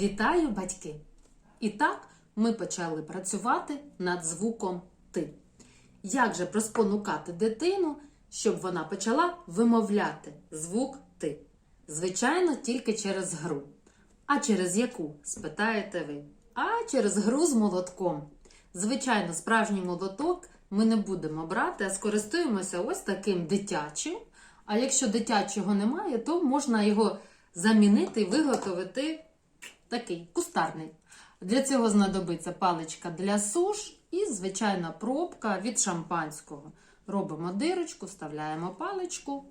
Вітаю, батьки! І так ми почали працювати над звуком ти. Як же проспонукати дитину, щоб вона почала вимовляти звук ти? Звичайно, тільки через гру. А через яку? спитаєте ви. А через гру з молотком. Звичайно, справжній молоток ми не будемо брати, а скористуємося ось таким дитячим. А якщо дитячого немає, то можна його замінити і виготовити такий кустарний. Для цього знадобиться паличка для суш і звичайна пробка від шампанського. Робимо дирочку, вставляємо паличку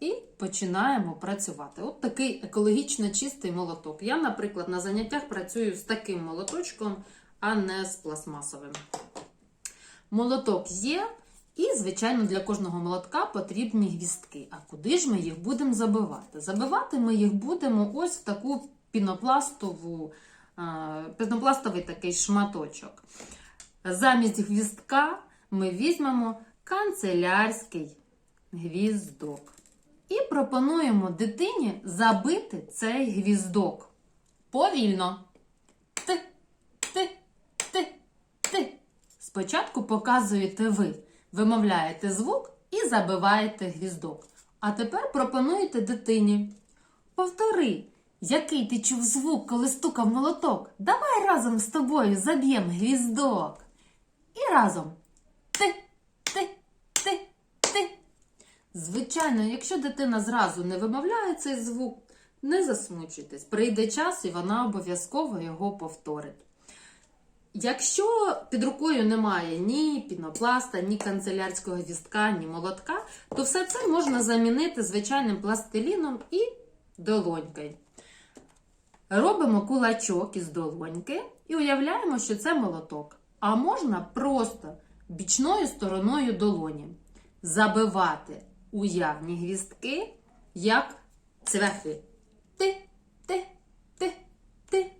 і починаємо працювати. От такий екологічно чистий молоток. Я, наприклад, на заняттях працюю з таким молоточком, а не з пластмасовим. Молоток є, і, звичайно, для кожного молотка потрібні гвістки. А куди ж ми їх будемо забивати? Забивати ми їх будемо ось в таку пінопластову, пінопластовий такий шматочок. Замість гвіздка ми візьмемо канцелярський гвіздок. І пропонуємо дитині забити цей гвіздок. Повільно. Ти, ти, ти, ти. Спочатку показуєте ви, вимовляєте звук і забиваєте гвіздок. А тепер пропонуєте дитині. Повтори, який ти чув звук, коли стукав молоток. Давай разом з тобою заб'ємо гвіздок. І разом. Ти, ти, ти, ти. Звичайно, якщо дитина зразу не вимовляє цей звук, не засмучуйтесь. Прийде час і вона обов'язково його повторить. Якщо під рукою немає ні пінопласта, ні канцелярського гвіздка, ні молотка, то все це можна замінити звичайним пластиліном і долонькою. Робимо кулачок із долоньки і уявляємо, що це молоток. А можна просто бічною стороною долоні забивати уявні гвіздки, як цвяхи. Ти, ти, ти, ти.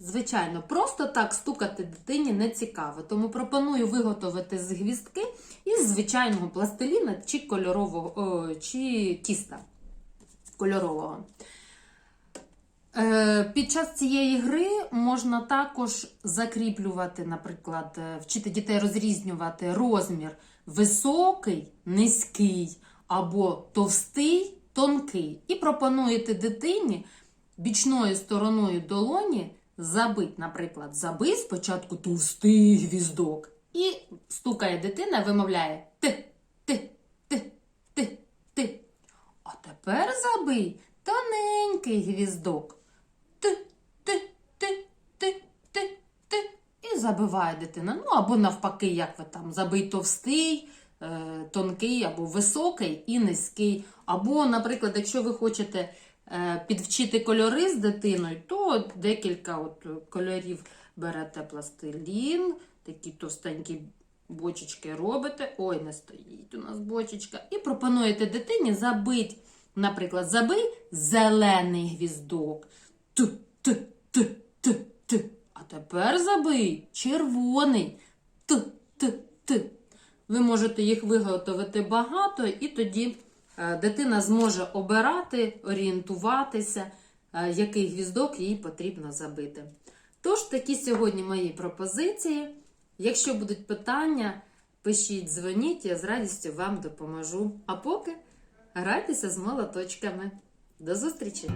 Звичайно, просто так стукати дитині не цікаво, тому пропоную виготовити з гвіздки із звичайного пластиліна чи кольорового, о, чи тіста кольорового. Е, Під час цієї гри можна також закріплювати, наприклад, е, вчити дітей розрізнювати розмір високий, низький або товстий, тонкий. І пропонуєте дитині бічною стороною долоні забити, наприклад, забий спочатку товстий гвіздок. І стукає дитина, вимовляє ти, ти, ти, ти, ти. А тепер забий тоненький гвіздок. Забиває дитина. Ну, або навпаки, як ви там, забий товстий, е, тонкий, або високий і низький. Або, наприклад, якщо ви хочете е, підвчити кольори з дитиною, то декілька от кольорів берете пластилін, такі товстенькі бочечки робите. Ой, не стоїть у нас бочечка. І пропонуєте дитині забити, наприклад, забий зелений гвіздок. Т, т, т, т, т. А тепер забий червоний. Т, т, т. Ви можете їх виготовити багато, і тоді е, дитина зможе обирати, орієнтуватися, е, який гвіздок їй потрібно забити. Тож, такі сьогодні мої пропозиції. Якщо будуть питання, пишіть, дзвоніть, я з радістю вам допоможу. А поки грайтеся з молоточками. До зустрічі!